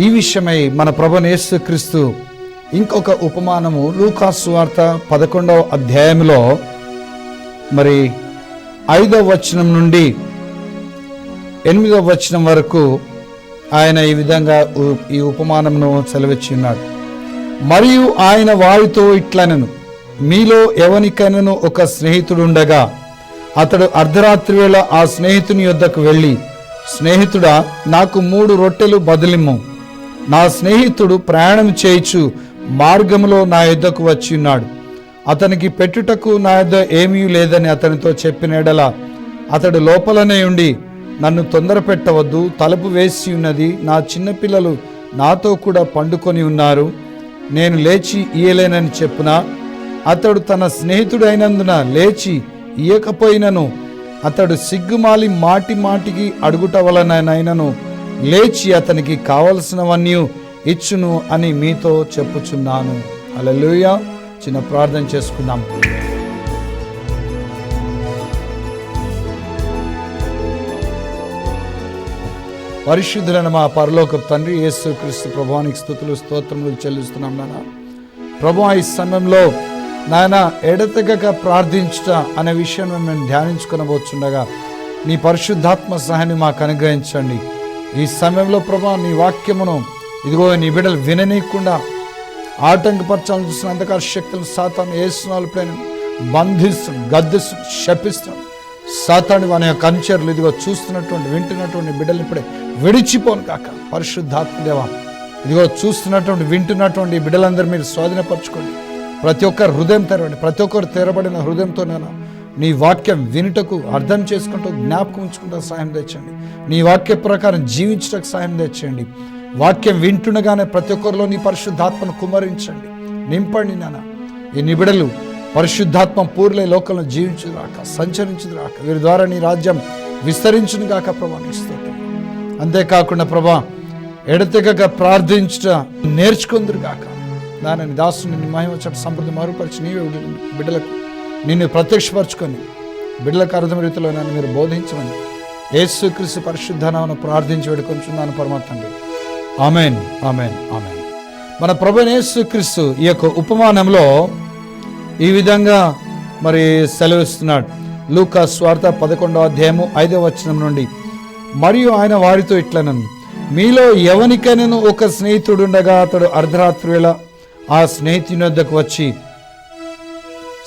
ఈ విషయమై మన ప్రభు క్రీస్తు ఇంకొక ఉపమానము లూకాసు వార్త పదకొండవ అధ్యాయంలో మరి ఐదవ వచనం నుండి ఎనిమిదవ వచనం వరకు ఆయన ఈ విధంగా ఈ ఉపమానమును సెలవిచ్చి ఉన్నాడు మరియు ఆయన వారితో ఇట్లనను మీలో ఎవనికైనాను ఒక స్నేహితుడుండగా అతడు అర్ధరాత్రి వేళ ఆ స్నేహితుని యొద్దకు వెళ్ళి స్నేహితుడా నాకు మూడు రొట్టెలు బదిలిమ్ము. నా స్నేహితుడు ప్రయాణం చేయిచు మార్గములో నా యుద్ధకు వచ్చి ఉన్నాడు. అతనికి పెట్టుటకు నా యుద్ధ ఏమీ లేదని అతనితో చెప్పిన ఎడల అతడు లోపలనే ఉండి నన్ను తొందర పెట్టవద్దు తలుపు వేసి ఉన్నది నా చిన్నపిల్లలు నాతో కూడా పండుకొని ఉన్నారు. నేను లేచి ఇయ్యలేనని చెప్పున? అతడు తన స్నేహితుడైనందున లేచి ఇయ్యకపోయినను. అతడు సిగ్గుమాలి మాటి మాటికి అడుగుట వలనైనను లేచి అతనికి కావలసినవన్నీ ఇచ్చును అని మీతో చెప్పుచున్నాను. అలలుయ చిన్న ప్రార్థన చేసుకుందాం. పరిశుద్ధులైన మా పరలోక తండ్రి యేసు క్రీస్తు ప్రభానికి స్థుతులు స్తోత్రములు చెల్లిస్తున్నాం నాన్న ప్రభు ఈ సమయంలో నాయన ఎడతెగక ప్రార్థించుట అనే విషయం మేము ధ్యానించుకునబోచుండగా నీ పరిశుద్ధాత్మ సహాయాన్ని మాకు అనుగ్రహించండి. ఈ సమయంలో ప్రభా నీ వాక్యమును ఇదిగో నీ బిడ్డలు విననీయకుండా ఆటంకపరచాలని చూసిన అంధకార శక్తులను సాతాను వేస్తున్నాలు పైన బంధిస్తు గద్దిస్తు శపిస్తున్నాం సాతాను వాని యొక్క అనుచరులు ఇదిగో చూస్తున్నటువంటి వింటున్నటువంటి బిడ్డలు ఇప్పుడే విడిచిపోను కాక పరిశుద్ధాత్మదేవ ఇదిగో చూస్తున్నటువంటి వింటున్నటువంటి బిడ్డలందరూ మీరు స్వాధీనపరచుకోండి. ప్రతి ఒక్కరు హృదయం తెరవండి. ప్రతి ఒక్కరు తెరబడిన హృదయంతో నేను నీ వాక్యం వినుటకు అర్థం చేసుకుంటూ జ్ఞాపకం ఉంచుకుంటూ సాయం తెచ్చండి. నీ వాక్య ప్రకారం జీవించటకు సాయం తెచ్చండి. వాక్యం వింటుండగానే ప్రతి ఒక్కరిలో నీ పరిశుద్ధాత్మను కుమరించండి. నింపండి నాన్న. ఈ నిబిడలు పరిశుద్ధాత్మ పూర్లే లోకంలో జీవించుదురాక సంచరించుదురాక వీరి ద్వారా నీ రాజ్యం విస్తరించును గాక ప్రభా అంతేకాకుండా ప్రభా ఎడతెగక ప్రార్థించుట నేర్చుకుందురుగాక. దానిని దాసుని మహిమ చట్ట సంప్రది మరుపరిచి నీవే బిడ్డలకు నిన్ను ప్రత్యక్షపరచుకొని బిడ్డలకు అర్థం రీతిలో నన్ను మీరు బోధించమని యేసుక్రీస్తు పరిశుద్ధనామను ప్రార్థించి వేడుకొంచున్నాను పరమాత్మండి ఆమెన్ ఆమెన్ ఆమెన్. మన ప్రభు యేసుక్రీస్తు ఈ యొక్క ఉపమానంలో ఈ విధంగా మరి సెలవిస్తున్నాడు. లూకా స్వార్థ పదకొండవ అధ్యాయము ఐదవ వచనం నుండి మరియు ఆయన వారితో ఇట్లనను మీలో ఎవనికైనాను ఒక స్నేహితుడుండగా అతడు అర్ధరాత్రి వేళ ఆ స్నేహితుని వద్దకు వచ్చి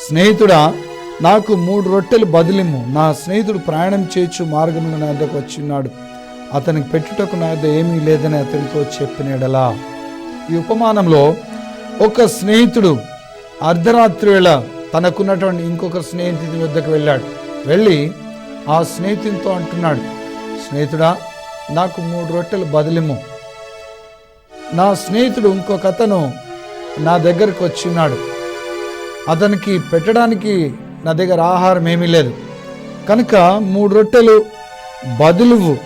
స్నేహితుడా నాకు మూడు రొట్టెలు బదిలిము నా స్నేహితుడు ప్రయాణం చేయొచ్చు మార్గంలో నా వద్దకు వచ్చిన్నాడు అతనికి పెట్టుటకు నా వద్ద ఏమీ లేదని అతనితో చెప్పినడలా ఈ ఉపమానంలో ఒక స్నేహితుడు అర్ధరాత్రి వేళ తనకున్నటువంటి ఇంకొక స్నేహితుడి వద్దకు వెళ్ళాడు. వెళ్ళి ఆ స్నేహితునితో అంటున్నాడు స్నేహితుడా నాకు మూడు రొట్టెలు బదిలిము నా స్నేహితుడు ఇంకొక అతను నా దగ్గరకు వచ్చిన్నాడు అతనికి పెట్టడానికి నా దగ్గర ఆహారం ఏమీ లేదు. కనుక మూడు రొట్టెలు బదులువు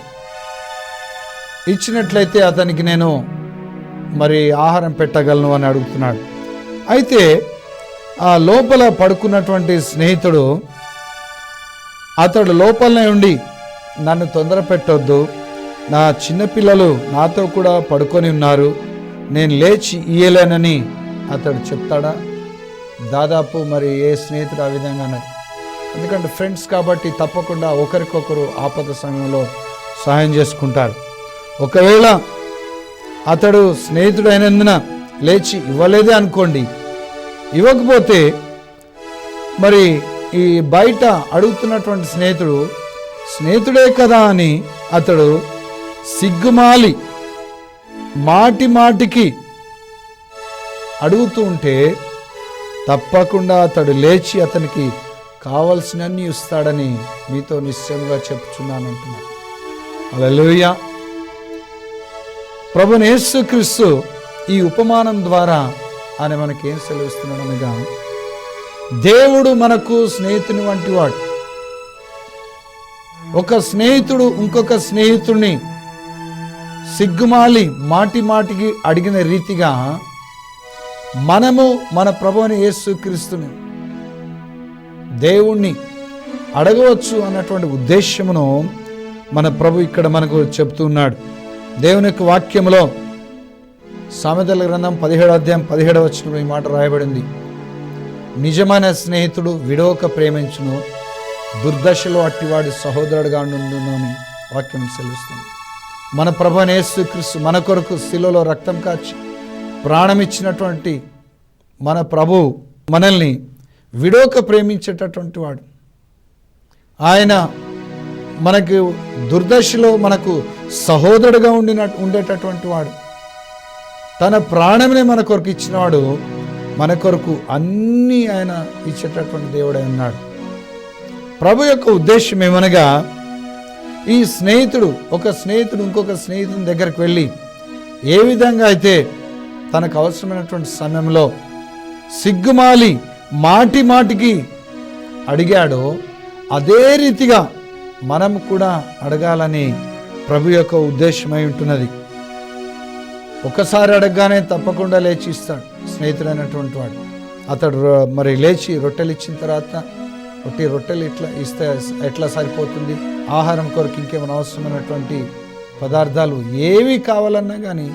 ఇచ్చినట్లయితే అతనికి నేను మరి ఆహారం పెట్టగలను అని అడుగుతున్నాడు. అయితే ఆ లోపల పడుకున్నటువంటి స్నేహితుడు అతడు లోపలనే ఉండి నన్ను తొందర పెట్టొద్దు. నా చిన్నపిల్లలు నాతో కూడా పడుకొని ఉన్నారు. నేను లేచి ఇయ్యలేనని అతడు చెప్తాడా? దాదాపు మరి ఏ స్నేహితుడు ఆ విధంగా అన్నారు. ఎందుకంటే ఫ్రెండ్స్ కాబట్టి తప్పకుండా ఒకరికొకరు ఆపద సమయంలో సహాయం చేసుకుంటారు. ఒకవేళ అతడు స్నేహితుడు అయినందున లేచి ఇవ్వలేదే అనుకోండి. ఇవ్వకపోతే మరి ఈ బయట అడుగుతున్నటువంటి స్నేహితుడు స్నేహితుడే కదా అని అతడు సిగ్గుమాలి మాటి మాటికి అడుగుతూ ఉంటే తప్పకుండా అతడు లేచి అతనికి కావలసినన్ని ఇస్తాడని మీతో నిశ్చయంగా చెప్తున్నాను అంటున్నాడు అలలుయ ప్రభునేసు యేసుక్రీస్తు ఈ ఉపమానం ద్వారా ఆయన మనకేం ఏం అనగా దేవుడు మనకు స్నేహితుని వంటి వాడు. ఒక స్నేహితుడు ఇంకొక స్నేహితుడిని సిగ్గుమాలి మాటి మాటికి అడిగిన రీతిగా మనము మన ప్రభుని యేసుక్రీస్తుని దేవుణ్ణి అడగవచ్చు అన్నటువంటి ఉద్దేశమును మన ప్రభు ఇక్కడ మనకు చెప్తున్నాడు. దేవుని యొక్క వాక్యంలో సామెతల గ్రంథం పదిహేడు అధ్యాయం పదిహేడవ వచ్చిన ఈ మాట రాయబడింది. నిజమైన స్నేహితుడు విడోక ప్రేమించును దుర్దశలో అట్టివాడి సహోదరుడుగా ఉండునని వాక్యం సెలవుస్తుంది. మన ప్రభనేసు క్రీస్తు మన కొరకు శిలలో రక్తం కాచి ప్రాణమిచ్చినటువంటి మన ప్రభు మనల్ని విడోక ప్రేమించేటటువంటి వాడు. ఆయన మనకు దుర్దశలో మనకు సహోదరుడుగా ఉండిన ఉండేటటువంటి వాడు. తన ప్రాణంని మన కొరకు ఇచ్చినవాడు మన కొరకు అన్నీ ఆయన ఇచ్చేటటువంటి దేవుడై ఉన్నాడు. ప్రభు యొక్క ఉద్దేశం ఏమనగా ఈ స్నేహితుడు ఒక స్నేహితుడు ఇంకొక స్నేహితుని దగ్గరికి వెళ్ళి ఏ విధంగా అయితే తనకు అవసరమైనటువంటి సమయంలో సిగ్గుమాలి మాటి మాటికి అడిగాడో అదే రీతిగా మనం కూడా అడగాలని ప్రభు యొక్క ఉద్దేశమై ఉంటున్నది. ఒకసారి అడగగానే తప్పకుండా లేచి ఇస్తాడు స్నేహితుడైనటువంటి వాడు. అతడు రొ- మరి లేచి రొట్టెలు ఇచ్చిన తర్వాత రొట్టె రొట్టెలు ఇట్లా ఇస్తే ఎట్లా సరిపోతుంది? ఆహారం కొరకు ఇంకేమైనా అవసరమైనటువంటి పదార్థాలు ఏవి కావాలన్నా కానీ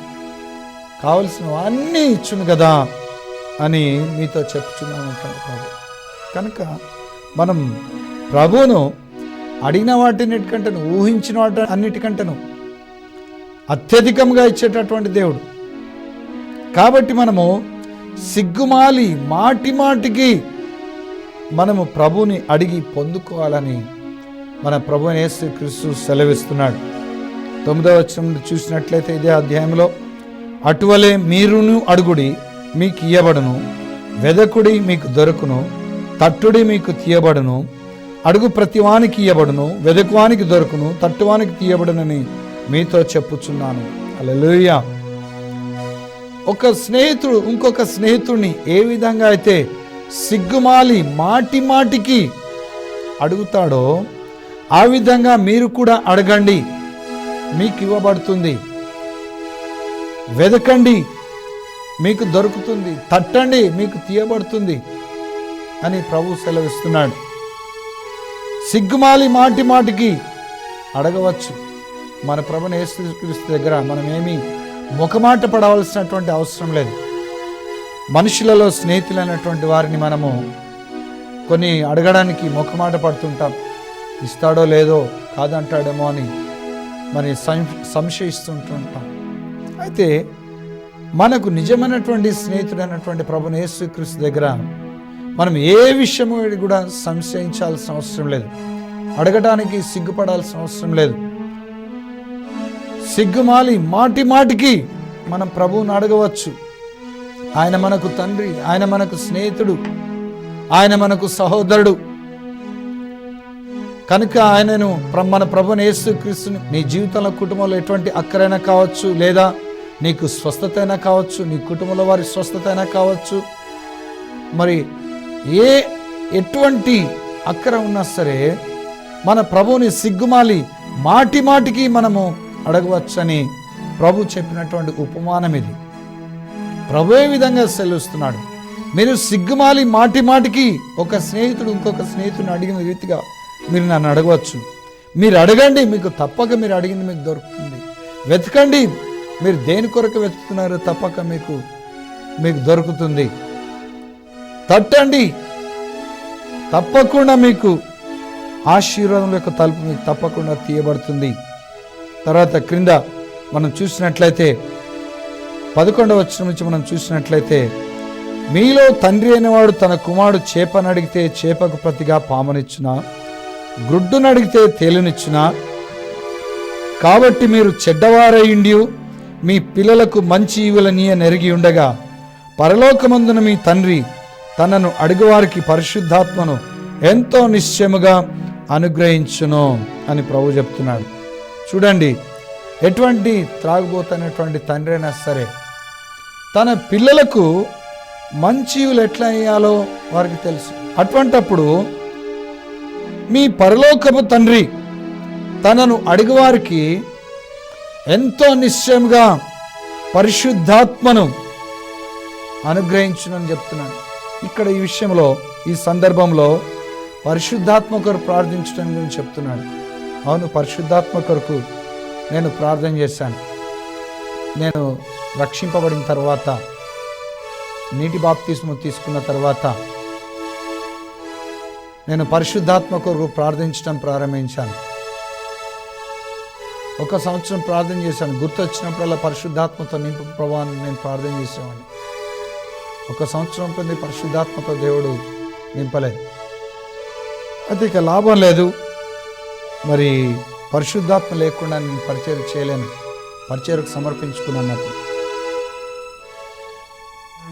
కావలసిన అన్నీ ఇచ్చును కదా అని మీతో చెప్పుచున్నాను అంటాడు ప్రభు. కనుక మనం ప్రభువును అడిగిన వాటినిటికంటేను ఊహించిన వాటి అన్నిటికంటేను అత్యధికంగా ఇచ్చేటటువంటి దేవుడు. కాబట్టి మనము సిగ్గుమాలి మాటి మాటికి మనము ప్రభుని అడిగి పొందుకోవాలని మన ప్రభు యేసు క్రీస్తు సెలవిస్తున్నాడు. తొమ్మిదవ వచనం నుండి చూసినట్లయితే ఇదే అధ్యాయంలో అటువలే మీరును అడుగుడి మీకు ఇయ్యబడును. వెదకుడి మీకు దొరుకును తట్టుడి మీకు తీయబడును. అడుగు ప్రతివానికి ఇయ్యబడును వెదకువానికి దొరుకును తట్టువానికి తీయబడునని మీతో చెప్పుచున్నాను. అలలుయా ఒక స్నేహితుడు ఇంకొక స్నేహితుడిని ఏ విధంగా అయితే సిగ్గుమాలి మాటి మాటికి అడుగుతాడో ఆ విధంగా మీరు కూడా అడగండి. మీకు ఇవ్వబడుతుంది. వెదకండి మీకు దొరుకుతుంది. తట్టండి మీకు తీయబడుతుంది అని ప్రభు సెలవిస్తున్నాడు. సిగ్గుమాలి మాటి మాటికి అడగవచ్చు. మన ప్రభుని యేసుక్రీస్తు దగ్గర మనం ఏమీ ముఖమాట పడవలసినటువంటి అవసరం లేదు. మనుషులలో స్నేహితులైనటువంటి వారిని మనము కొన్ని అడగడానికి ముఖమాట పడుతుంటాం. ఇస్తాడో లేదో కాదంటాడేమో అని మరి సం- సంశయిస్తుంటుంటాం. అయితే మనకు నిజమైనటువంటి స్నేహితుడైనటువంటి ప్రభుని యేసుక్రీస్తు దగ్గర మనం ఏ విషయము కూడా సంశయించాల్సిన అవసరం లేదు. అడగడానికి సిగ్గుపడాల్సిన అవసరం లేదు. సిగ్గుమాలి మాటి మాటికి మనం ప్రభువుని అడగవచ్చు. ఆయన మనకు తండ్రి ఆయన మనకు స్నేహితుడు ఆయన మనకు సహోదరుడు. కనుక ఆయనను మన ప్రభుని యేసు క్రీస్తుని నీ జీవితంలో కుటుంబంలో ఎటువంటి అక్కరైనా కావచ్చు లేదా నీకు స్వస్థత అయినా కావచ్చు నీ కుటుంబంలో వారి స్వస్థత అయినా కావచ్చు మరి ఏ ఎటువంటి అక్కర ఉన్నా సరే మన ప్రభువుని సిగ్గుమాలి మాటి మాటికి మనము అడగవచ్చని ప్రభు చెప్పినటువంటి ఉపమానం ఇది. ప్రభు ఏ విధంగా సెలవుస్తున్నాడు? మీరు సిగ్గుమాలి మాటి మాటికి ఒక స్నేహితుడు ఇంకొక స్నేహితుడిని అడిగిన రీతిగా మీరు నన్ను అడగవచ్చు. మీరు అడగండి మీకు తప్పక మీరు అడిగింది మీకు దొరుకుతుంది. వెతకండి మీరు దేని కొరకు వెతుకుతున్నారో తప్పక మీకు మీకు దొరుకుతుంది. తట్టండి. తప్పకుండా మీకు ఆశీర్వాదం యొక్క తలుపు మీకు తప్పకుండా తీయబడుతుంది. తర్వాత క్రింద మనం చూసినట్లయితే పదకొండవ వచ్చిన నుంచి మనం చూసినట్లయితే మీలో తండ్రి అయినవాడు తన కుమారుడు చేపనడిగితే చేపకు ప్రతిగా పామనిచ్చున? గ్రుడ్డునడిగితే తేలినిచ్చిన? కాబట్టి మీరు చెడ్డవారయుండి మీ పిల్లలకు మంచి ఈవులనీయ నెరిగి ఉండగా పరలోకమందున మీ తండ్రి తనను అడుగువారికి పరిశుద్ధాత్మను ఎంతో నిశ్చయముగా అనుగ్రహించును అని ప్రభు చెప్తున్నాడు. చూడండి ఎటువంటి త్రాగుబోతున్నటువంటి తండ్రి అయినా సరే తన పిల్లలకు మంచి ఈవులు ఎట్లా వేయాలో వారికి తెలుసు. అటువంటప్పుడు మీ పరలోకపు తండ్రి తనను అడిగివారికి ఎంతో నిశ్చయంగా పరిశుద్ధాత్మను అనుగ్రహించునని చెప్తున్నాను. ఇక్కడ ఈ విషయంలో ఈ సందర్భంలో పరిశుద్ధాత్మ కొరకు ప్రార్థించడం గురించి చెప్తున్నాడు. అవును పరిశుద్ధాత్మ కొరకు నేను ప్రార్థన చేశాను. నేను రక్షింపబడిన తర్వాత నీటి బాప్తిస్ము తీసుకున్న తర్వాత నేను పరిశుద్ధాత్మ కొరకు ప్రార్థించడం ప్రారంభించాను. ఒక సంవత్సరం ప్రార్థన చేశాను. గుర్తొచ్చినప్పుడల్లా పరిశుద్ధాత్మతో నింపు ప్రభావాన్ని నేను ప్రార్థన చేసేవాడిని. ఒక సంవత్సరం పొంది పరిశుద్ధాత్మతో దేవుడు నింపలేదు. అయితే ఇక లాభం లేదు. మరి పరిశుద్ధాత్మ లేకుండా నేను పరిచయం చేయలేను. పరిచయకు సమర్పించుకున్నప్పుడు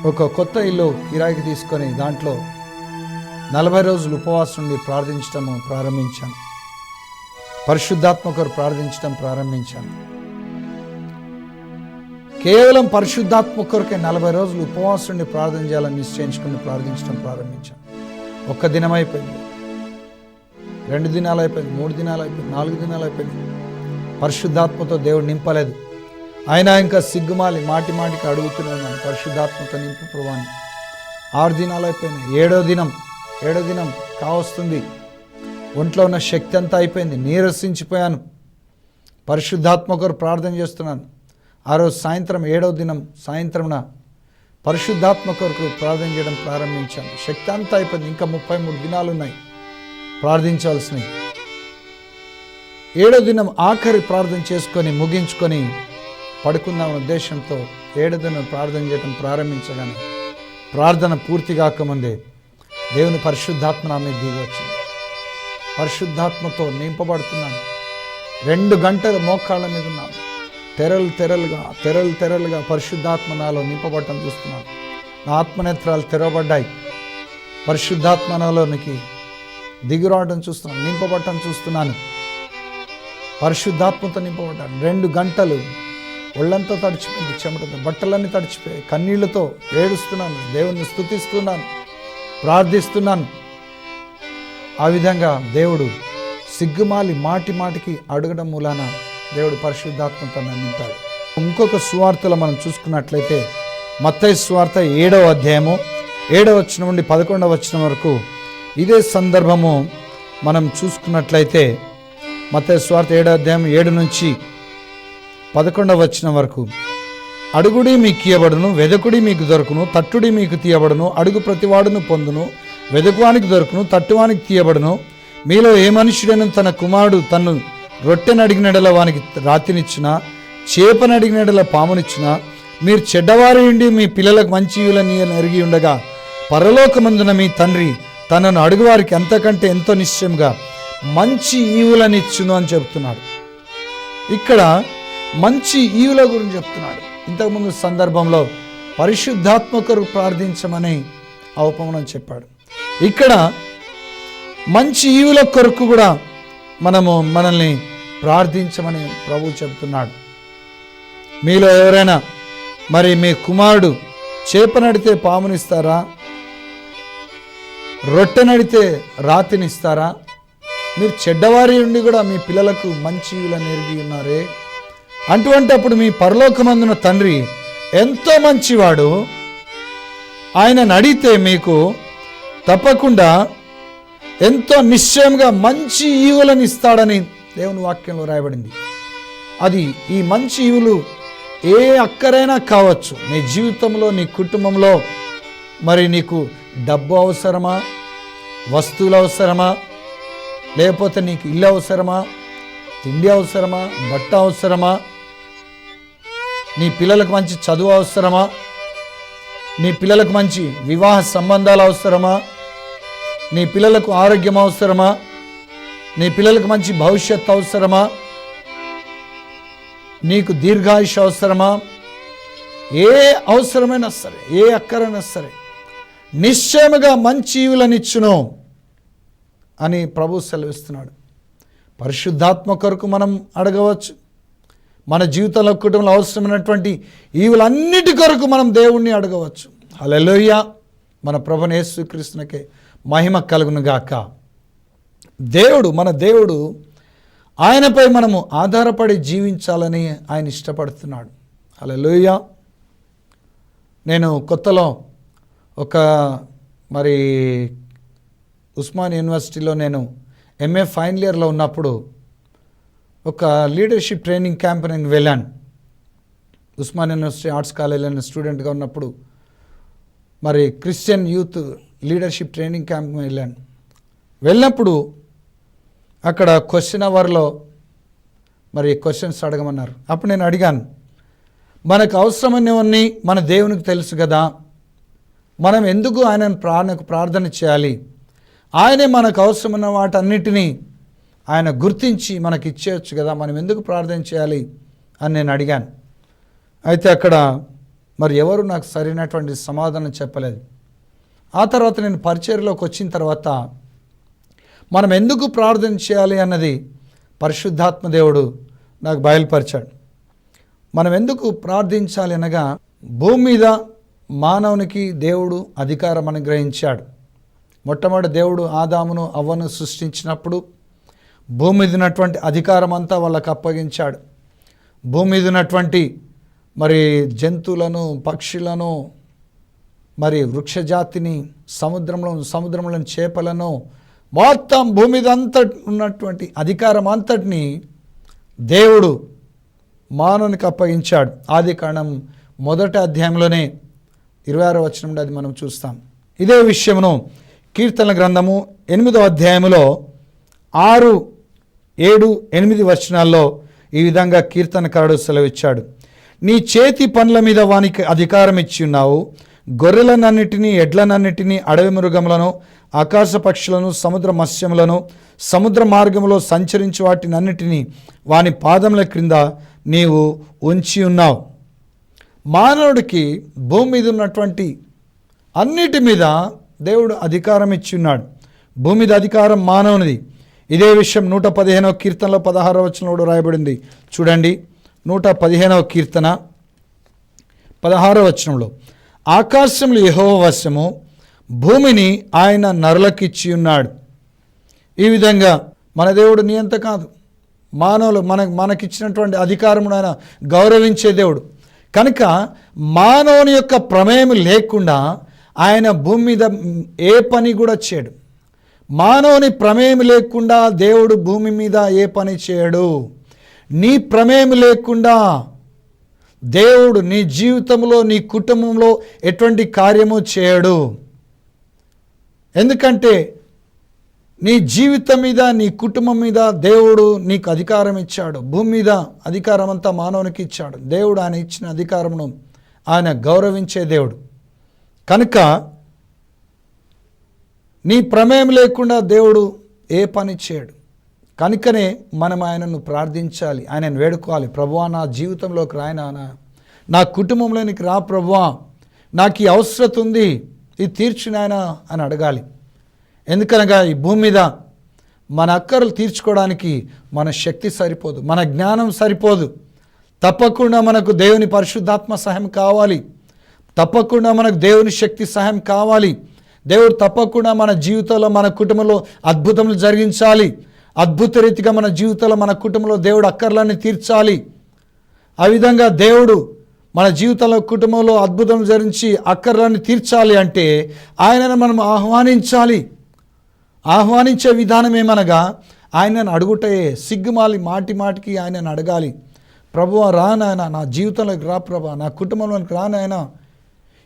ఒక కొత్త ఇల్లు కిరాయికి తీసుకొని దాంట్లో నలభై రోజులు ఉపవాసం ఉండి ప్రార్థించడం ప్రారంభించాను. పరిశుద్ధాత్మ కొరకు ప్రార్థించడం ప్రారంభించాను. కేవలం పరిశుద్ధాత్మ కొరకే నలభై రోజులు ఉపవాసం నుండి ప్రార్థన చేయాలని నిశ్చయించుకుని ప్రార్థించడం ప్రారంభించాను. ఒక్క దినం అయిపోయింది రెండు దినాలు అయిపోయింది మూడు దినాలు అయిపోయింది నాలుగు దినాలు అయిపోయింది పరిశుద్ధాత్మతో దేవుడు నింపలేదు. అయినా ఇంకా సిగ్గుమాలి మాటి మాటికి అడుగుతున్నాను పరిశుద్ధాత్మతో నింపు ప్రభాని ఆరు దినాలు అయిపోయినాయి ఏడో దినం ఏడో దినం కావస్తుంది. ఒంట్లో ఉన్న శక్తి అంతా అయిపోయింది. నీరసించిపోయాను. పరిశుద్ధాత్మ కొరకు ప్రార్థన చేస్తున్నాను. ఆ రోజు సాయంత్రం ఏడవ దినం సాయంత్రంన పరిశుద్ధాత్మ కొరకు ప్రార్థన చేయడం ప్రారంభించాను. శక్తి అంతా అయిపోయింది. ఇంకా ముప్పై మూడు దినాలు ఉన్నాయి. ప్రార్థించాల్సినవి ఏడో దినం ఆఖరి ప్రార్థన చేసుకొని ముగించుకొని పడుకుందాం ఉద్దేశంతో ఏడో దినం ప్రార్థన చేయడం ప్రారంభించగానే ప్రార్థన పూర్తి కాకముందే దేవుని పరిశుద్ధాత్మ నా మీద దిగి వచ్చింది. పరిశుద్ధాత్మతో నింపబడుతున్నాను. రెండు గంటలు మోకాళ్ళ మీద ఉన్నాను. తెరలు తెరలుగా తెరలు తెరలుగా పరిశుద్ధాత్మ నాలో నింపబడటం చూస్తున్నాను. నా ఆత్మనేత్రాలు తెరవబడ్డాయి. పరిశుద్ధాత్మ నాలోనికి దిగురావడం చూస్తున్నాను నింపబడటం చూస్తున్నాను. పరిశుద్ధాత్మతో నింపబడ్డాను. రెండు గంటలు ఒళ్ళంతా తడిచిపోయింది చెమటతో బట్టలన్నీ తడిచిపోయాయి. కన్నీళ్ళతో ఏడుస్తున్నాను దేవుణ్ణి స్థుతిస్తున్నాను ప్రార్థిస్తున్నాను. ఆ విధంగా దేవుడు సిగ్గుమాలి మాటి మాటికి అడగడం మూలాన దేవుడు పరిశుద్ధాత్మతో నింపాడు. ఇంకొక సువార్తలో మనం చూసుకున్నట్లయితే మత్తయ్య సువార్త ఏడవ అధ్యాయము ఏడవ వచ్చిన నుండి పదకొండవ వచ్చిన వరకు ఇదే సందర్భము మనం చూసుకున్నట్లయితే మత్తయి సువార్త ఏడవ అధ్యాయం ఏడు నుంచి పదకొండవ వచ్చిన వరకు అడుగుడి మీకు ఇయ్యబడును వెదకుడి మీకు దొరుకును తట్టుడి మీకు తీయబడును అడుగు ప్రతివాడును పొందును వెదకువానికి దొరుకును తట్టువానికి తీయబడును. మీలో ఏ మనుషుడైన తన కుమారుడు తను రొట్టెను అడిగినడల వానికి రాతినిచ్చిన చేపను అడిగినడల పామునిచ్చిన? మీరు చెడ్డవారి ఉండి మీ పిల్లలకు మంచి ఈవులని ఎరిగి ఉండగా పరలోకమందున మీ తండ్రి తనను అడుగువారికి అంతకంటే ఎంతో నిశ్చయంగా మంచి ఈవులనిచ్చును అని చెబుతున్నాడు. ఇక్కడ మంచి ఈవుల గురించి చెప్తున్నాడు. ఇంతకుముందు సందర్భంలో పరిశుద్ధాత్మకరు ప్రార్థించమని అవపమనం చెప్పాడు. ఇక్కడ మంచి ఈవుల కొరకు కూడా మనము మనల్ని ప్రార్థించమని ప్రభు చెబుతున్నాడు మీలో ఎవరైనా మరి మీ కుమారుడు చేపనడితే పామునిస్తారా? రొట్టెనడితే రాతినిస్తారా? మీరు చెడ్డవారి ఉండి కూడా మీ పిల్లలకు మంచి ఈవులను నేర్పి ఉన్నారే? అటువంటి అప్పుడు మీ పరలోకమందున తండ్రి ఎంతో మంచివాడు. ఆయనను అడిగితే మీకు తప్పకుండా ఎంతో నిశ్చయంగా మంచి ఈవులను ఇస్తాడని దేవుని వాక్యంలో రాయబడింది. అది ఈ మంచి ఈవులు ఏ అక్కరైనా కావచ్చు. నీ జీవితంలో నీ కుటుంబంలో మరి నీకు డబ్బు అవసరమా? వస్తువులు అవసరమా? లేకపోతే నీకు ఇల్లు అవసరమా? తిండి అవసరమా? బట్ట అవసరమా? నీ పిల్లలకు మంచి చదువు అవసరమా? నీ పిల్లలకు మంచి వివాహ సంబంధాలు అవసరమా? నీ పిల్లలకు ఆరోగ్యం అవసరమా? నీ పిల్లలకు మంచి భవిష్యత్తు అవసరమా? నీకు దీర్ఘాయుష అవసరమా? ఏ అవసరమైనా సరే ఏ అక్కరైనా సరే నిశ్చయముగా మంచి అని ప్రభు సెలవిస్తున్నాడు. పరిశుద్ధాత్మ కొరకు మనం అడగవచ్చు. మన జీవితంలో కుటుంబంలో అవసరమైనటువంటి ఈవులన్నిటి కొరకు మనం దేవుణ్ణి అడగవచ్చు. హల్లెలూయా. మన ప్రభుని యేసుక్రీస్తునికే మహిమ కలుగును గాక దేవుడు మన దేవుడు ఆయనపై మనము ఆధారపడి జీవించాలని ఆయన ఇష్టపడుతున్నాడు. హల్లెలూయా. నేను కొత్తలో ఒక మరి ఉస్మాన్ యూనివర్సిటీలో నేను ఎంఏ ఫైనల్ ఇయర్లో ఉన్నప్పుడు ఒక లీడర్షిప్ ట్రైనింగ్ క్యాంప్ నేను వెళ్ళాను. ఉస్మాన్ యూనివర్సిటీ ఆర్ట్స్ కాలేజీలో స్టూడెంట్గా ఉన్నప్పుడు మరి Christian youth leadership training camp వెళ్ళాను. వెళ్ళినప్పుడు అక్కడ క్వశ్చన్ అవర్లో మరి క్వశ్చన్స్ అడగమన్నారు. అప్పుడు నేను అడిగాను మనకు అవసరమైనవన్నీ మన దేవునికి తెలుసు కదా. మనం ఎందుకు ఆయనను ప్రాణకు ప్రార్థన చేయాలి? ఆయనే మనకు అవసరమైన వాటన్నిటినీ ఆయన గుర్తించి మనకి ఇచ్చేయచ్చు కదా మనం ఎందుకు ప్రార్థన చేయాలి అని నేను అడిగాను. అయితే అక్కడ మరి ఎవరు నాకు సరైనటువంటి సమాధానం చెప్పలేదు. ఆ తర్వాత నేను పరిచర్లోకి వచ్చిన తర్వాత మనం ఎందుకు ప్రార్థన చేయాలి అన్నది పరిశుద్ధాత్మ దేవుడు నాకు బయలుపరిచాడు. మనం ఎందుకు ప్రార్థించాలి అనగా భూమి మీద మానవునికి దేవుడు అధికారం అనుగ్రహించాడు. మొట్టమొదటి దేవుడు ఆదామును అవ్వను సృష్టించినప్పుడు భూమి మీద ఉన్నటువంటి అధికారం అంతా వాళ్ళకు అప్పగించాడు. భూమి మీద ఉన్నటువంటి మరి జంతువులను పక్షులను మరి వృక్షజాతిని సముద్రంలో సముద్రంలోని చేపలను మొత్తం భూమి మీద అంతటి ఉన్నటువంటి అధికారం అంతటిని దేవుడు మానవునికి అప్పగించాడు. ఆది కారణం మొదటి అధ్యాయంలోనే ఇరవై ఆరో వచనంలో అది మనం చూస్తాం. ఇదే విషయమును కీర్తన గ్రంథము ఎనిమిదో అధ్యాయములో ఆరు ఏడు ఎనిమిది వచనాల్లో ఈ విధంగా కీర్తనకారుడు సెలవిచ్చాడు. నీ చేతి పనుల మీద వానికి అధికారం ఇచ్చి ఉన్నావు. గొర్రెలనన్నిటినీ ఎడ్లనన్నిటినీ అడవి మృగములను ఆకాశ పక్షులను సముద్ర మత్స్యములను సముద్ర మార్గంలో సంచరించి వాటినన్నిటినీ వాని పాదముల క్రింద నీవు ఉంచి ఉన్నావు. మానవుడికి భూమి మీద ఉన్నటువంటి అన్నిటి మీద దేవుడు అధికారం ఇచ్చి ఉన్నాడు. భూమి మీద అధికారం మానవునిది. ఇదే విషయం నూట పదిహేనవ కీర్తనలో పదహారవ వచనంలో కూడా రాయబడింది. చూడండి నూట పదిహేనవ కీర్తన పదహారవ వచనంలో ఆకాశంలో యహోవశము భూమిని ఆయన నరులకిచ్చి ఉన్నాడు. ఈ విధంగా మన దేవుడు నియంత కాదు. మానవులు మన మనకిచ్చినటువంటి అధికారమును ఆయన గౌరవించే దేవుడు. కనుక మానవుని యొక్క ప్రమేయం లేకుండా ఆయన భూమి మీద ఏ పని కూడా చేయడు. మానవుని ప్రమేయం లేకుండా దేవుడు భూమి మీద ఏ పని చేయడు. నీ ప్రమేయం లేకుండా దేవుడు నీ జీవితంలో నీ కుటుంబంలో ఎటువంటి కార్యము చేయడు. ఎందుకంటే నీ జీవితం మీద నీ కుటుంబం మీద దేవుడు నీకు అధికారం ఇచ్చాడు. భూమి మీద అధికారం అంతా మానవునికి ఇచ్చాడు. దేవుడు ఆయన ఇచ్చిన అధికారమును ఆయన గౌరవించే దేవుడు. కనుక నీ ప్రమేయం లేకుండా దేవుడు ఏ పని చేయడు. కనుకనే మనం ఆయనను ప్రార్థించాలి. ఆయనను వేడుకోవాలి. ప్రభువా నా జీవితంలోకి రాయనా నా కుటుంబంలోనికి రా ప్రభువా. నాకు ఈ అవసరత ఉంది. ఇది తీర్చునాయన అని అడగాలి. ఎందుకనగా ఈ భూమి మీద మన అక్కర్లు తీర్చుకోవడానికి మన శక్తి సరిపోదు. మన జ్ఞానం సరిపోదు. తప్పకుండా మనకు దేవుని పరిశుద్ధాత్మ సహాయం కావాలి. తప్పకుండా మనకు దేవుని శక్తి సహాయం కావాలి. దేవుడు తప్పకుండా మన జీవితంలో మన కుటుంబంలో అద్భుతములు జరిగించాలి. అద్భుత రీతిగా మన జీవితంలో మన కుటుంబంలో దేవుడు అక్కర్లన్నీ తీర్చాలి. ఆ విధంగా దేవుడు మన జీవితంలో కుటుంబంలో అద్భుతం జరిగించి అక్కర్లన్నీ తీర్చాలి అంటే ఆయనను మనం ఆహ్వానించాలి. ఆహ్వానించే విధానం ఏమనగా ఆయనను అడుగుటే సిగ్గుమాలి మాటి మాటికి ఆయనను అడగాలి. ప్రభువ రానాయన నా జీవితంలోకి రా ప్రభా నా కుటుంబంలోకి రా నాయన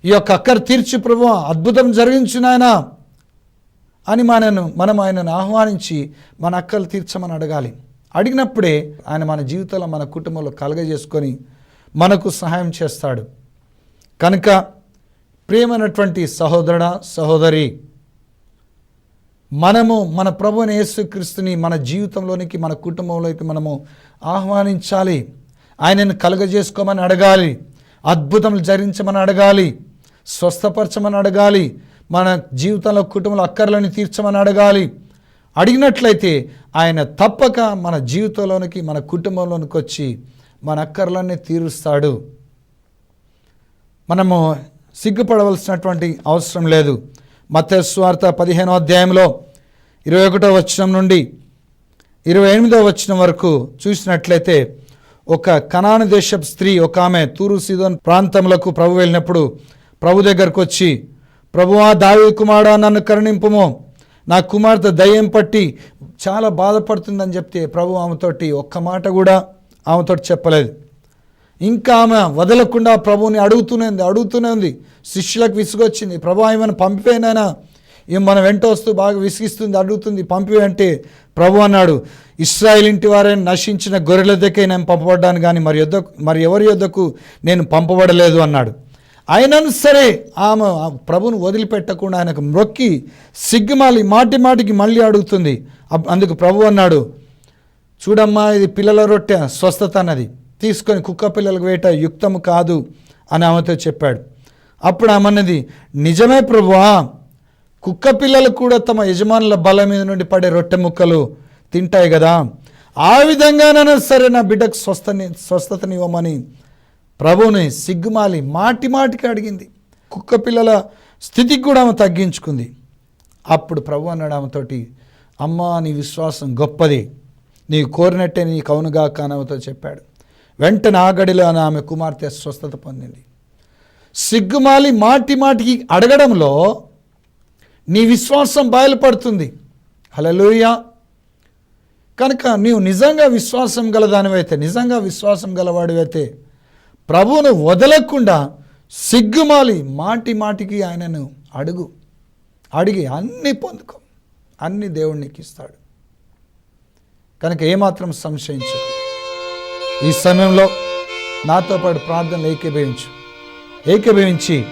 ఈ యొక్క అక్కర తీర్చి ప్రభు అద్భుతం జరిగించిన ఆయన. అని మనను మనం ఆయనను ఆహ్వానించి మన అక్కలు తీర్చమని అడగాలి. అడిగినప్పుడే ఆయన మన జీవితంలో మన కుటుంబంలో కలగజేసుకొని మనకు సహాయం చేస్తాడు. కనుక ప్రియమైనటువంటి సహోదరుడ సహోదరి మనము మన ప్రభుని యేసుక్రీస్తుని మన జీవితంలోనికి మన కుటుంబంలోకి మనము ఆహ్వానించాలి. ఆయనను కలుగజేసుకోమని అడగాలి. అద్భుతం జరిగించమని అడగాలి. స్వస్థపరచమని అడగాలి. మన జీవితంలో కుటుంబంలో అక్కర్లను తీర్చమని అడగాలి. అడిగినట్లయితే ఆయన తప్పక మన జీవితంలోనికి మన కుటుంబంలోనికి వచ్చి మన అక్కర్లన్నీ తీరుస్తాడు. మనము సిగ్గుపడవలసినటువంటి అవసరం లేదు. మత స్వార్థ పదిహేనో అధ్యాయంలో ఇరవై ఒకటో వచనం నుండి ఇరవై ఎనిమిదో వచనం వరకు చూసినట్లయితే ఒక కనాను దేశపు స్త్రీ ఒక ఆమె తూరు సీదోన్ ప్రాంతములకు ప్రభు వెళ్ళినప్పుడు ప్రభు దగ్గరకు వచ్చి ప్రభువా దావి కుమారుడా నన్ను కరుణింపుము. నా కుమార్తె దయ్యం పట్టి చాలా బాధపడుతుందని చెప్తే ప్రభు ఆమెతోటి ఒక్క మాట కూడా ఆమెతోటి చెప్పలేదు. ఇంకా ఆమె వదలకుండా ప్రభువుని అడుగుతూనే ఉంది అడుగుతూనే ఉంది. శిష్యులకు విసుగొచ్చింది. ప్రభు ఏమైనా పంపిపోయినైనా ఏం మన వెంట వస్తూ బాగా విసిగిస్తుంది అడుగుతుంది. పంపి అంటే ప్రభు అన్నాడు ఇస్రాయిల్ ఇంటి వారే నశించిన గొర్రెల దగ్గర నేను పంపబడ్డాను కానీ మరి యొద్ద మరి ఎవరి యొద్దకు నేను పంపబడలేదు అన్నాడు. అయినను సరే ఆమె ఆ వదిలిపెట్టకుండా ఆయనకు మ్రొక్కి సిగ్గుమాలి మాటి మాటికి మళ్ళీ అడుగుతుంది. అందుకు ప్రభు అన్నాడు చూడమ్మా ఇది పిల్లల రొట్టె స్వస్థత అన్నది. తీసుకొని కుక్క పిల్లలకు వేట యుక్తము కాదు అని ఆమెతో చెప్పాడు. అప్పుడు ఆమెన్నది నిజమే ప్రభువా కుక్క పిల్లలు కూడా తమ యజమానుల బల మీద నుండి పడే రొట్టె ముక్కలు తింటాయి కదా. ఆ విధంగానైనా సరే నా బిడ్డకు స్వస్థని స్వస్థతనివ్వమని ప్రభువుని సిగ్గుమాలి మాటి మాటికి అడిగింది. కుక్క పిల్లల స్థితికి కూడా ఆమె తగ్గించుకుంది. అప్పుడు ప్రభు అన్నాడు ఆమెతోటి అమ్మా నీ విశ్వాసం గొప్పది. నీ కోరినట్టే నీ కౌనుగా కానవతో చెప్పాడు. వెంటనే ఆగడిలో ఆమె కుమార్తె స్వస్థత పొందింది. సిగ్గుమాలి మాటి మాటికి అడగడంలో నీ విశ్వాసం బయలుపడుతుంది. హలలోయ కనుక నీవు నిజంగా విశ్వాసం గలదానివైతే నిజంగా విశ్వాసం గలవాడివైతే ప్రభువును వదలకుండా సిగ్గుమాలి మాటి మాటికి ఆయనను అడుగు. అడిగి అన్నీ పొందుకో. అన్ని దేవుడు నీకు ఇస్తాడు కనుక ఏమాత్రం సంశయించు ఈ సమయంలో నాతో పాటు ప్రార్థనలు ఏకీభవించు. ఏకీభవించి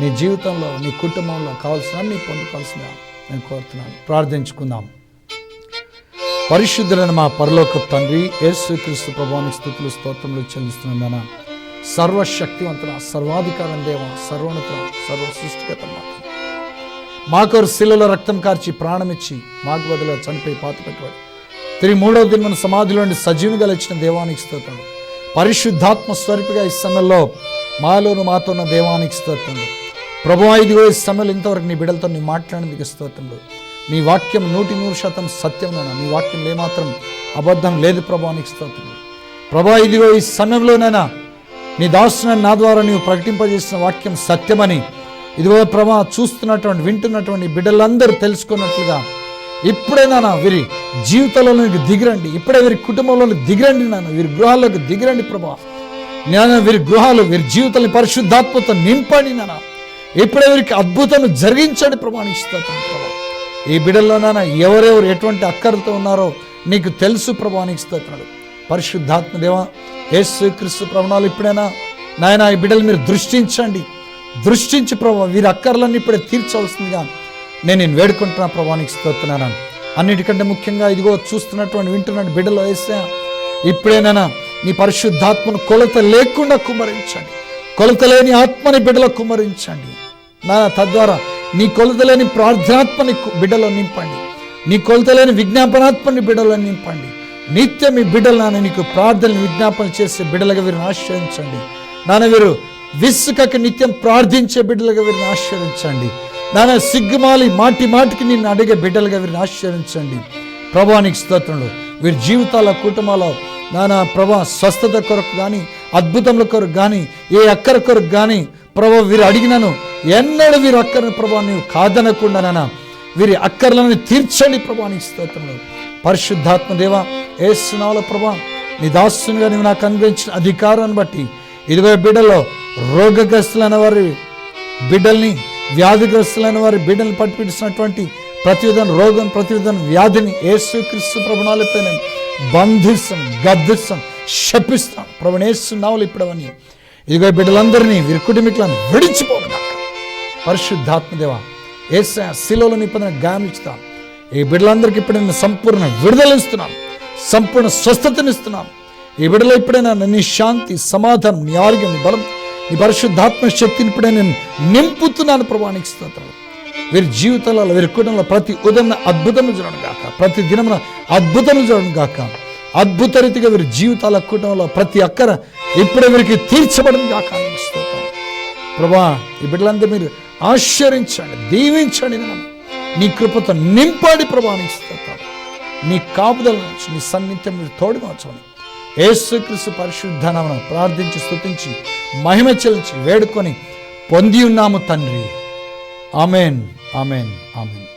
నీ జీవితంలో నీ కుటుంబంలో కావాల్సిన అన్ని పొందుకోవాల్సిన నేను కోరుతున్నాను. ప్రార్థించుకుందాం. పరిశుద్ధులైన మా పరలోక తండ్రి యేసుక్రీస్తు ప్రభానికి స్థుతులు స్తోత్రములు చెల్లిస్తున్నాను సర్వశక్తివంతుల సర్వాధికారం దేవ సర్వోన్నత సర్వ సృష్టిగత మాత మాకొరు శిలలో రక్తం కార్చి ప్రాణమిచ్చి మాకు బదులు చనిపోయి పాత పెట్టాడు తిరిగి మూడవ దిన సమాధిలోని సజీవునిగా ఇచ్చిన దేవానికి స్తోత్రం. పరిశుద్ధాత్మ స్వరూపిగా ఈ సమయంలో మాలోను మాతో ఉన్న దేవానికి స్తోత్రం. ప్రభు ఇదిగో ఈ సమయంలో ఇంతవరకు నీ బిడ్డలతో నీ మాట్లాడేందుకు స్తోత్రంలో నీ వాక్యం నూటి నూరు శాతం సత్యం నాన్న. నీ వాక్యం ఏమాత్రం అబద్ధం లేదు ప్రభానికి స్తోత్రం. ప్రభా ఇదిగో ఈ సమయంలోనైనా నీ దాసున నా ద్వారా నీవు ప్రకటింపజేసిన వాక్యం సత్యమని. ఇదిగో ప్రభా చూస్తున్నటువంటి వింటున్నటువంటి బిడ్డలందరూ తెలుసుకున్నట్లుగా ఇప్పుడే నాన్న వీరి జీవితంలోనికి దిగిరండి. ఇప్పుడే వీరి కుటుంబంలోకి దిగిరండి నాన్న. వీరి గృహాల్లోకి దిగిరండి ప్రభా. నేను వీరి గృహాలు వీరి జీవితాన్ని పరిశుద్ధాత్మతో నింపండి నాన్న. ఇప్పుడే వీరికి అద్భుతం జరిగించండి ప్రభానిస్తాను ప్రభా ఈ బిడల్లోనైనా ఎవరెవరు ఎటువంటి అక్కరతో ఉన్నారో నీకు తెలుసు ప్రభానికి స్తోత్రాలు. పరిశుద్ధాత్మ దేవా యేసు క్రీస్తు ప్రవణాలు ఇప్పుడైనా? నాయన ఈ బిడ్డలు మీరు దృష్టించండి. దృష్టించి ప్రభా వీరి అక్కర్లన్నీ ఇప్పుడే తీర్చవలసిందిగా నేను నేను వేడుకుంటున్నా ప్రభానికి స్తోత్రున్నాను అన్నిటికంటే ముఖ్యంగా ఇదిగో చూస్తున్నటువంటి వింటున్న బిడ్డలు వేసా ఇప్పుడేనైనా నీ పరిశుద్ధాత్మను కొలత లేకుండా కుమ్మరించండి. కొలత లేని ఆత్మని బిడ్డలో కుమ్మరించండి. నా తద్వారా నీ కొలతలేని ప్రార్థనాత్మని బిడ్డలో నింపండి. నీ కొలతలేని విజ్ఞాపనాత్మని బిడ్డలో నింపండి. నిత్యం మీ బిడ్డలు నాన్న నీకు ప్రార్థనలు విజ్ఞాపన చేసే బిడ్డలుగా వీరిని ఆశ్రయించండి. నాన్న వీరు విసుకక నిత్యం ప్రార్థించే బిడ్డలుగా వీరిని ఆశ్రయించండి. నాన్న సిగ్గుమాలి మాటి మాటికి నిన్ను అడిగే బిడ్డలుగా వీరిని ఆశ్రయించండి. ప్రభానికి స్తోత్రంలో వీరి జీవితాల కుటుంబాల నానా ప్రభా స్వస్థత కొరకు కానీ అద్భుతముల కొరకు కానీ ఏ అక్కర కొరకు కానీ ప్రభా వీరు అడిగినను ఎన్నడూ వీరు అక్కర్ని ప్రభా నీవు కాదనకుండా నాన్న వీరి అక్కర్లను తీర్చండి ప్రభానికి స్తోత్రంలో. పరిశుద్ధాత్మ దేవ ఏసునాల ప్రభా నీ దాస్తునిగా నువ్వు నాకు అనుగ్రహించిన అధికారాన్ని బట్టి ఇదిగో బిడ్డలో రోగగ్రస్తులైన వారి బిడ్డల్ని వ్యాధిగ్రస్తులైన వారి బిడ్డల్ని పట్టిపిస్తున్నటువంటి ప్రతి రోగం ప్రతి విధమైన వ్యాధిని ఏసుక్రీస్తు ప్రభునాలపై నేను బంధిస్తాం గద్దిస్తాం శపిస్తాం. ప్రభుణేస్తున్నావులు నేస్తున్నావులు ఇప్పుడవని. ఇదిగో బిడ్డలందరినీ వీరి కుటుంబీకులను విడిచిపోవడం పరిశుద్ధాత్మదేవ ఏసా శిలోలో నింపదిన గానిస్తాం ఈ బిడ్డలందరికీ ఇప్పుడు నేను సంపూర్ణ విడుదలనిస్తున్నాను. సంపూర్ణ స్వస్థతనిస్తున్నాను. ఈ బిడ్డలో ఎప్పుడైనా నీ శాంతి సమాధానం నీ ఆరోగ్యం నీ బలం నీ పరిశుద్ధాత్మ శక్తిని ఇప్పుడే నేను నింపుతున్నాను ప్రభానికి స్తోత్రాలు. వీరి జీవితాలలో వీరి కుటుంబంలో ప్రతి ఉదయం అద్భుతము జరగను కాక ప్రతి దినమున అద్భుతము జరగను కాక అద్భుత రీతిగా వీరి జీవితాల కుటుంబంలో ప్రతి అక్కర ఇప్పుడే వీరికి తీర్చబడను కాక స్తోత్రం ప్రభా ఈ బిడ్డలందరూ మీరు ఆశ్చర్యించండి దీవించండి నన్ను నీ కృపతో నింపాడి ప్రమాణిస్తాను నీ కాపుదల నుంచి నీ సన్నిత్యం మీరు తోడుగా ఏసుక్రీస్తు పరిశుద్ధ నామమున ప్రార్థించి స్థుతించి మహిమ చెల్లించి వేడుకొని పొంది ఉన్నాము తండ్రి. Amen amen amen.